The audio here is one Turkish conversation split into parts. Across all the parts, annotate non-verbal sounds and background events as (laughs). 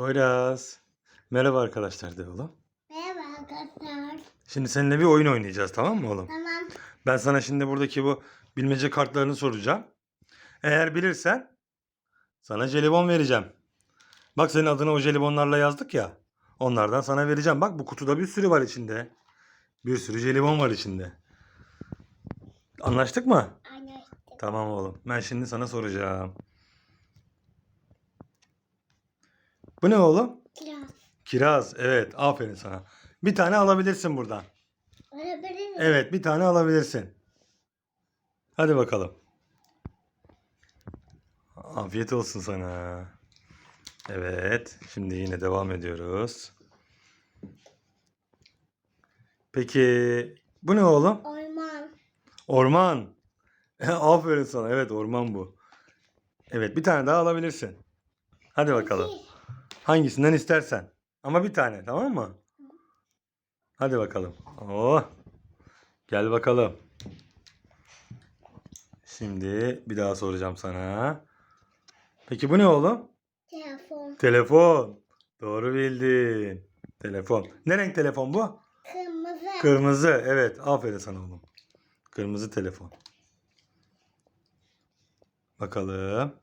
Poyraz. Merhaba arkadaşlar de oğlum. Merhaba arkadaşlar. Şimdi seninle bir oyun oynayacağız tamam mı oğlum? Tamam. Ben sana şimdi buradaki bu bilmece kartlarını soracağım. Eğer bilirsen sana jelibon vereceğim. Bak senin adını o jelibonlarla yazdık ya. Onlardan sana vereceğim. Bak bu kutuda bir sürü var içinde. Bir sürü jelibon var içinde. Anlaştık mı? Anlaştık. Tamam oğlum. Ben şimdi sana soracağım. Bu ne oğlum? Kiraz. Kiraz. Evet. Aferin sana. Bir tane alabilirsin buradan. Olabilir mi? Evet. Bir tane alabilirsin. Hadi bakalım. Afiyet olsun sana. Evet. Şimdi yine devam ediyoruz. Peki bu ne oğlum? Orman. Orman. (laughs) Aferin sana. Evet orman bu. Evet bir tane daha alabilirsin. Hadi bakalım. İki. Hangisinden istersen. Ama bir tane tamam mı? Hadi bakalım. Oh. Gel bakalım. Şimdi bir daha soracağım sana. Peki bu ne oğlum? Telefon. Telefon. Doğru bildin. Telefon. Ne renk telefon bu? Kırmızı. Kırmızı. Evet. Aferin sana oğlum. Kırmızı telefon. Bakalım.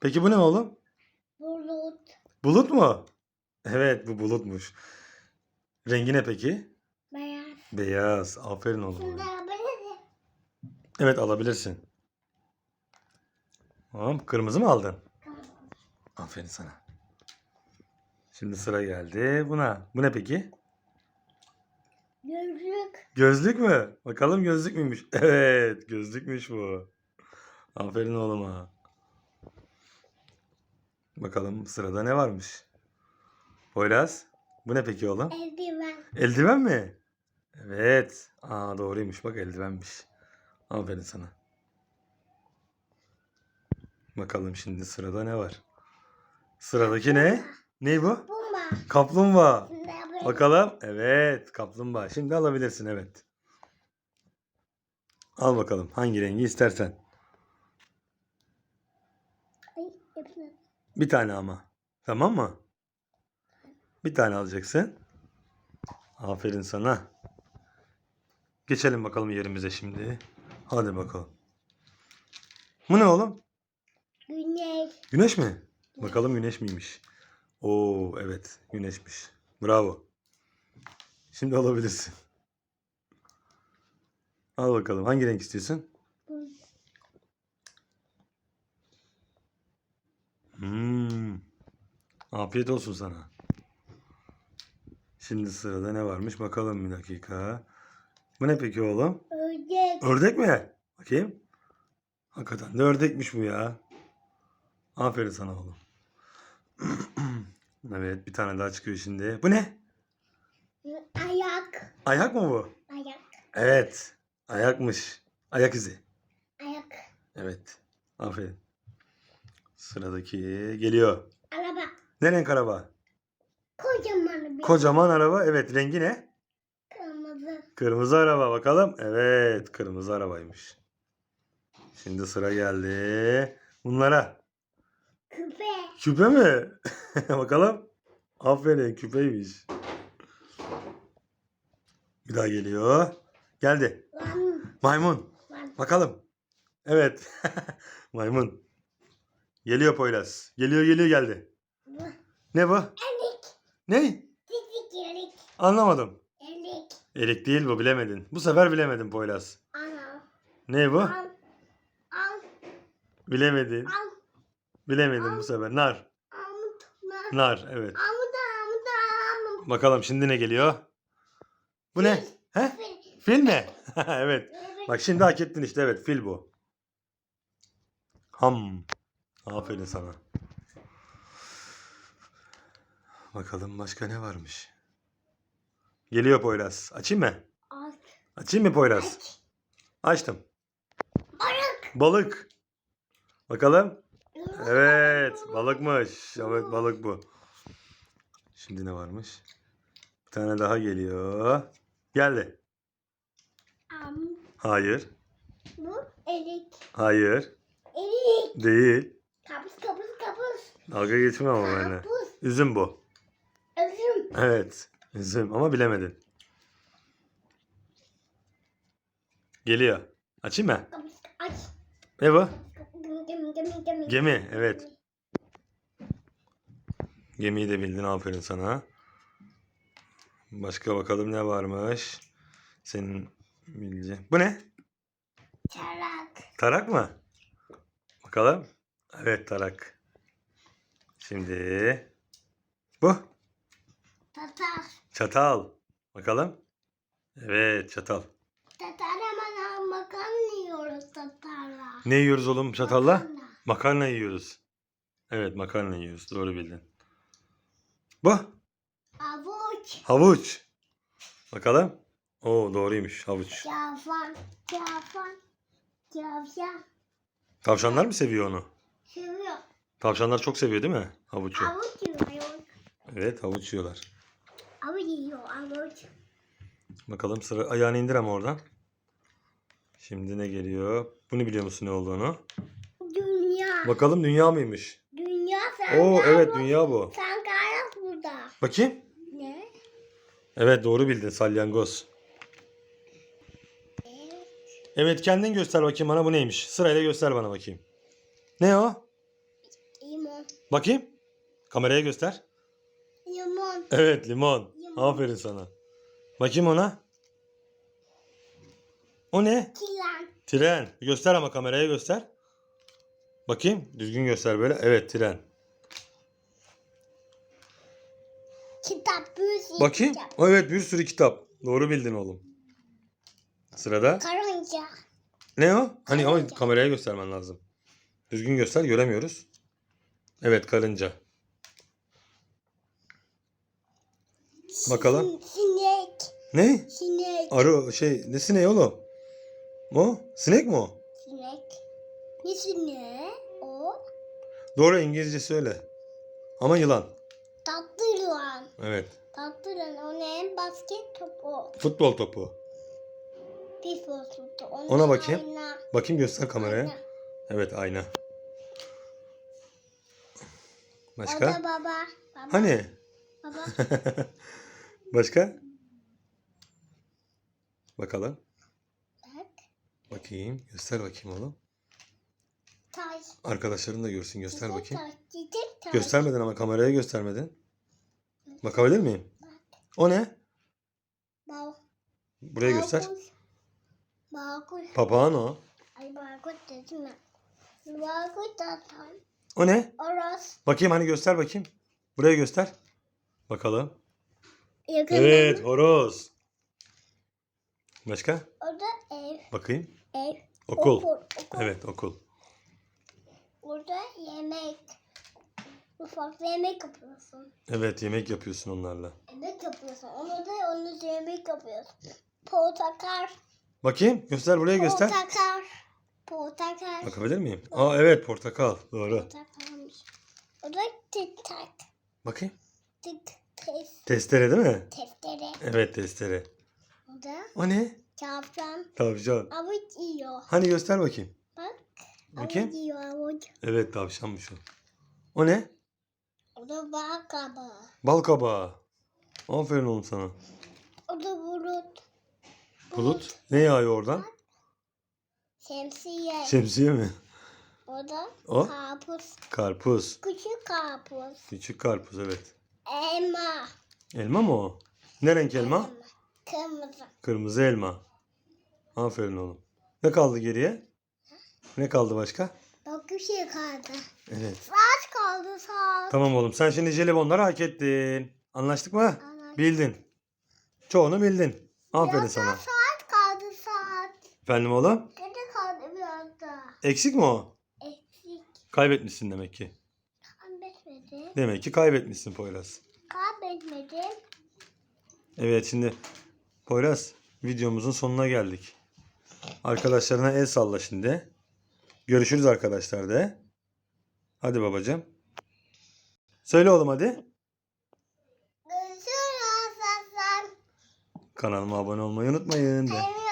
Peki bu ne oğlum? Bulut. Mu? Evet bu bulutmuş. Rengi ne peki? Beyaz. Beyaz. Aferin oğlum. Evet alabilirsin. Tamam. Kırmızı mı aldın? Aferin sana. Şimdi sıra geldi buna. Bu ne peki? Gözlük. Gözlük mü? Bakalım gözlük müymüş? (laughs) Evet, gözlükmüş bu. Aferin oğluma. Bakalım sırada ne varmış? Poyraz, bu ne peki oğlum? Eldiven. Eldiven mi? Evet. Aa doğruymuş bak eldivenmiş. Aferin sana. Bakalım şimdi sırada ne var? Sıradaki ne? Ne bu? Kaplumbağa. Olabilir. Bakalım. Evet, kaplumbağa. Şimdi alabilirsin evet. Al bakalım hangi rengi istersen. Ay, yapın. Bir tane ama. Tamam mı? Bir tane alacaksın. Aferin sana. Geçelim bakalım yerimize şimdi. Hadi bakalım. Bu ne oğlum? Güneş. Güneş mi? Bakalım güneş miymiş? Oo evet güneşmiş. Bravo. Şimdi alabilirsin. Al bakalım. Hangi renk istiyorsun? Hmm. Afiyet olsun sana. Şimdi sırada ne varmış bakalım bir dakika. Bu ne peki oğlum? Ördek. Ördek mi? Bakayım. Hakikaten de ördekmiş bu ya. Aferin sana oğlum. (clears throat) evet bir tane daha çıkıyor şimdi. Bu ne? Ayak. Ayak mı bu? Ayak. Evet. Ayakmış. Ayak izi. Ayak. Evet. Aferin. Sıradaki geliyor. Araba. Ne renk araba? Kocaman bir. Kocaman araba. Evet rengi ne? Kırmızı. Kırmızı araba bakalım. Evet kırmızı arabaymış. Şimdi sıra geldi. Bunlara. Küpe. Küpe mi? (laughs) bakalım. Aferin küpeymiş. Bir daha geliyor. Geldi. Maymun. Lan. Bakalım. Evet. (laughs) Maymun. Geliyor Poyraz. Geliyor geliyor geldi. Bu. Ne bu? Elik. Ne? Titik elik. Anlamadım. Elik. Erik değil bu bilemedin. Bu sefer bilemedin Poyraz. Ana. Ne bu? Al. Al. Bilemedin. Al. Bilemedin bu sefer. Nar. Amut. Nar. Nar evet. Amuda. Amuda. Amut. Bakalım şimdi ne geliyor? Bu ne? He? Fil. Fil mi? (laughs) evet. Evet. Bak şimdi hak ettin işte evet fil bu. Ham. Aferin sana. Bakalım başka ne varmış? Geliyor Poyraz. Açayım mı? Al. Açayım mı Poyraz? Aç. Açtım. Balık. Balık. Bakalım. Evet balıkmış. Evet balık bu. Şimdi ne varmış? Bir tane daha geliyor. Geldi. Am. Hayır. Bu elik. Hayır. Elik. Değil. Kapış kapış kapış. Dalga geçme ama benimle. Kapış. Üzüm bu. Üzüm. Evet. Üzüm ama bilemedin. Geliyor. Açayım mı? Aç. Ne bu? Gemi gemi gemi gemi. Evet. Gemiyi de bildin. Aferin sana. Başka bakalım ne varmış. Senin bileceğin. Bu ne? Çarak. Tarak mı? Bakalım. Evet tarak. Şimdi bu. Tatar. Çatal. Bakalım. Evet çatal. Tatar hemen makarna yiyoruz tatarla. Ne yiyoruz oğlum çatalla? Makarna. Makarna yiyoruz. Evet makarna yiyoruz. Doğru bildin. Bu. Avuç. Havuç. Bakalım. Oo doğruymuş havuç. Cavan. Cavan. Cavcan. Tavşanlar mı seviyor onu? Seviyor. Tavşanlar çok seviyor değil mi havucu? Avuç yiyor. Evet havuç yiyorlar. Avuç yiyor. Avuç. Bakalım sıra ayağını indir ama oradan. Şimdi ne geliyor? Bunu biliyor musun ne olduğunu? Dünya. Bakalım dünya mıymış? Dünya sen Oo evet bak- dünya bu. Sen gel burada. Bakayım. Ne? Evet doğru bildin salyangoz. Evet kendin göster bakayım bana bu neymiş. Sırayla göster bana bakayım. Ne o? Limon. Bakayım. Kameraya göster. Limon. Evet limon. Limon. Aferin sana. Bakayım ona. O ne? Kilan. Tren. Göster ama kameraya göster. Bakayım. Düzgün göster böyle. Evet tren. Kitap. Büyük Bakayım. kitap. Evet bir sürü kitap. Doğru bildin oğlum. Sırada. Karınca. Ne o? Hani o kameraya göstermen lazım. Düzgün göster göremiyoruz. Evet karınca. Bakalım. Sin- Sinek. Ne? Sinek. Arı şey ne sineği oğlum? O? Sinek mi o? Sinek. Ne sineği? O. Doğru İngilizce söyle. Ama yılan. Tatlı yılan. Evet. Tatlı yılan. O ne? Basket topu. Futbol topu. Pifo topu. Onun Ona bakayım. ayna. Bakayım göster kameraya. Ayna. Evet ayna. O da Başka? baba. Baba. Hani? Baba. (laughs) Başka? Bakalım. Bak. Bakayım. Göster bakayım oğlum. Taş. Arkadaşların da görsün. Göster Çiçek bakayım. taş, Çiçek taş. Göstermedin ama kameraya göstermedin. Bakabilir miyim? O ne? Bal. Buraya göster. Balkuş. Balkuş. Papağan o. Ay balkuş dedim mi? Balkuş zaten. O ne? Oros. Bakayım hani göster bakayım. Buraya göster. Bakalım. Yakında Evet horoz. Başka? O da ev. Bakayım. Ev. Okul. okul. Evet okul. Burada yemek. Mutfakta yemek yapıyorsun. Evet yemek yapıyorsun onlarla. Yemek yapıyorsun. Onu da onu da yemek yapıyorsun. Portakal. Bakayım göster buraya göster. Portakal. Portakal. Bakabilir miyim? Aa evet portakal. Doğru. Portakalmış. O da tık tak. Bakayım. Tık tes. Testere değil mi? Testere. Evet testere. O da O ne? çarptan. Tavşan. Avuç yiyor. Hani göster bakayım. Bak. Bakayım. Avuç yiyor avuç. Evet tavşanmış o. O ne? O da bal kabağı. Bal kabağı. Aferin oğlum sana. O da bulut. Bulut. Ne yağıyor oradan? Şemsiye. Şemsiye mi? o da O? karpuz. Karpuz. Küçük karpuz. Küçük karpuz evet. Elma. Elma mı o? Ne renk elma? Kırmızı. Kırmızı elma. Aferin oğlum. Ne kaldı geriye? Ne kaldı başka? Bak bir şey kaldı. Evet. Saat kaldı saat. Tamam oğlum sen şimdi jelibonları hak ettin. Anlaştık mı? Anlaştık. Bildin. Çoğunu bildin. Aferin Biraz sana. saat kaldı saat. Efendim oğlum? Gene kaldı biraz daha. Eksik mi o? Eksik. Kaybetmişsin demek ki. Kaybetmedim. Demek ki kaybetmişsin Poyraz. Kaybetmedim. Evet şimdi Poyraz videomuzun sonuna geldik. Arkadaşlarına el salla şimdi. Görüşürüz arkadaşlar de. Hadi babacığım. Söyle oğlum hadi. Görüşürüz. Kanalıma abone olmayı unutmayın de. Evet.